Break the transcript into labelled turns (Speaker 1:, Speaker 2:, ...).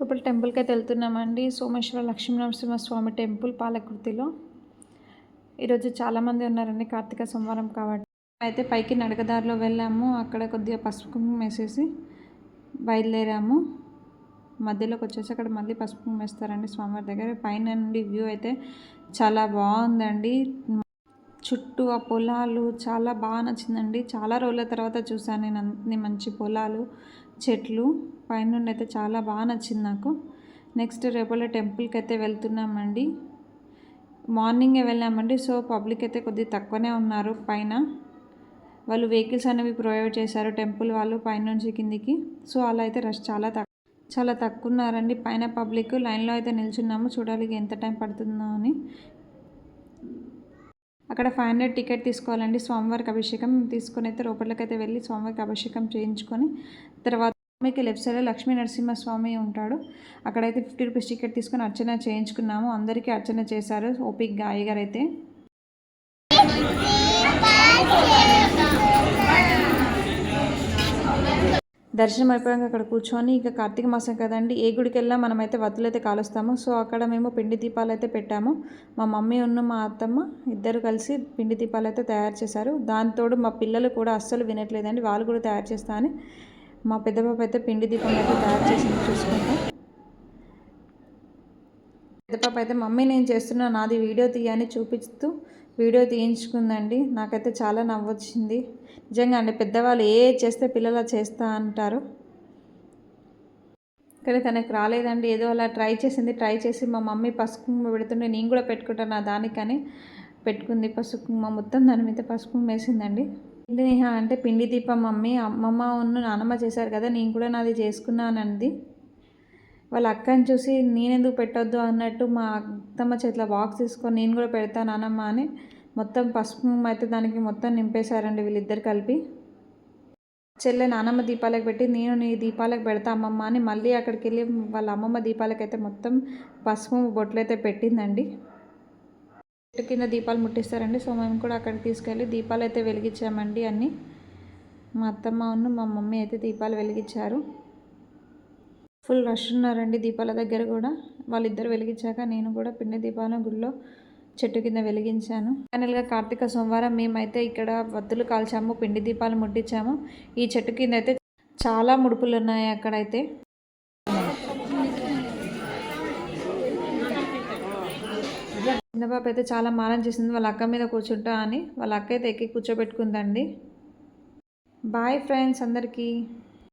Speaker 1: ఇప్పుడు టెంపుల్కి అయితే వెళ్తున్నామండి. సోమేశ్వర లక్ష్మీనరసింహ స్వామి టెంపుల్ పాలకృతిలో. ఈరోజు చాలామంది ఉన్నారండి కార్తీక సోమవారం కాబట్టి. అయితే పైకి నడకదారిలో వెళ్ళాము. అక్కడ కొద్దిగా పసుపు కుంకుమ వేసేసి బయలుదేరాము. మధ్యలోకి వచ్చేసి అక్కడ మళ్ళీ పసుపు కుంకుమ వేస్తారండి స్వామివారి దగ్గర. పైన నుండి వ్యూ అయితే చాలా బాగుందండి. చుట్టూ ఆ పొలాలు చాలా బాగా నచ్చిందండి. చాలా రోజుల తర్వాత చూసాను నేను అన్ని మంచి పొలాలు చెట్లు. పైనుండి అయితే చాలా బాగా నచ్చింది నాకు. నెక్స్ట్ రేపటి టెంపుల్కి అయితే వెళ్తున్నామండి. మార్నింగే వెళ్ళామండి. సో పబ్లిక్ అయితే కొద్దిగా తక్కువనే ఉన్నారు పైన. వాళ్ళు వెహికల్స్ అనేవి ప్రొవైడ్ చేశారు టెంపుల్ వాళ్ళు పైనుంచి కిందికి. సో అలా అయితే రష్ చాలా తక్కువ చాలా తక్కువ ఉన్నారండి. పైన పబ్లిక్ లైన్లో అయితే నిల్చున్నాము. చూడాలి ఎంత టైం పడుతుందో అని. అక్కడ ఫైవ్ హండ్రెడ్ టికెట్ తీసుకోవాలండి. స్వామివారికి అభిషేకం తీసుకొని అయితే లోపలికి అయితే వెళ్ళి స్వామివారికి అభిషేకం చేయించుకొని తర్వాత మీకు లెఫ్ట్ సైడ్లో లక్ష్మీ నరసింహ స్వామి ఉంటాడు. అక్కడైతే ఫిఫ్టీ రూపీస్ టికెట్ తీసుకొని అర్చన చేయించుకున్నాము. అందరికీ అర్చన చేశారు ఓపిక్గా అయ్యగారు అయితే దర్శనం అయిపోయాక అక్కడ కూర్చొని ఇక కార్తీక మాసం కదండి ఏ గుడికి వెళ్ళినా మనమైతే వత్తులు అయితే కాలుస్తాము. సో అక్కడ మేము పిండి దీపాలు అయితే పెట్టాము. మా మమ్మీ ఉన్న మా అత్తమ్మ ఇద్దరు కలిసి పిండి దీపాలు అయితే తయారు చేశారు. దానితోడు మా పిల్లలు కూడా అస్సలు వినట్లేదండి వాళ్ళు కూడా తయారు చేస్తా అని. మా పెద్ద పాప అయితే పిండి దీపం అయితే తయారు చేసింది చూసుకుంటాం. పాప అయితే మమ్మీ నేను చేస్తున్నా నాది వీడియో తీయని చూపిస్తూ వీడియో తీయించుకుందండి. నాకైతే చాలా నవ్వొచ్చింది. నిజంగా అండి పెద్దవాళ్ళు ఏ చేస్తే పిల్లలు చేస్తా అంటారు. కానీ తనకు రాలేదండి. ఏదో అలా ట్రై చేసింది ట్రై చేసి మా మమ్మీ పసుపు కుంకుమ పెడుతుంటే నేను కూడా పెట్టుకుంటాను నా దానికని పెట్టుకుంది పసుపు కుంకుమ. మొత్తం దాని మీద పసుపు కుంకుమ వేసిందండి. ఏంటి నేహ అంటే పిండి దీపం మమ్మీ అమ్మమ్మ ఉన్న నానమ్మ చేశారు కదా నేను కూడా నాది చేసుకున్నానంది. వాళ్ళ అక్కని చూసి నేనెందుకు పెట్టొద్దు? అన్నట్టు మా అత్తమ్మ చేతిలో బాక్స్ తీసుకొని నేను కూడా పెడతాను అనమ్మ అని మొత్తం పసుపు అయితే దానికి మొత్తం నింపేశారండి వీళ్ళిద్దరు కలిపి. చెల్లె నానమ్మ దీపాలకు పెట్టి నేను నీ దీపాలకు పెడతా అమ్మమ్మ అని మళ్ళీ అక్కడికి వెళ్ళి వాళ్ళ అమ్మమ్మ దీపాలకు అయితే మొత్తం పసుపు బొట్లు అయితే పెట్టిందండి. చెట్టు కింద దీపాలు ముట్టిస్తారండి. సో మేము కూడా అక్కడికి తీసుకెళ్ళి దీపాలు అయితే వెలిగించామండి అన్నీ. మా అత్తమ్మ ఉన్న మా మమ్మీ అయితే దీపాలు వెలిగించారు. ఫుల్ రష్ ఉన్నారండి దీపాల దగ్గర కూడా. వాళ్ళిద్దరు వెలిగించాక నేను కూడా పిండి దీపాలను గుడిలో చెట్టు కింద వెలిగించాను. ఫైనల్గా కార్తీక సోమవారం మేమైతే ఇక్కడ వత్తులు కాల్చాము పిండి దీపాలు ముట్టించాము. ఈ చెట్టు కింద అయితే చాలా ముడుపులు ఉన్నాయి అక్కడైతే. చిన్నపాప అయితే చాలా మారం చేసింది వాళ్ళ అక్క మీద కూర్చుంటా అని. వాళ్ళ అక్క అయితే ఎక్కి కూర్చోబెట్టుకుందండి. బాయ్ ఫ్రెండ్స్ అందరికీ.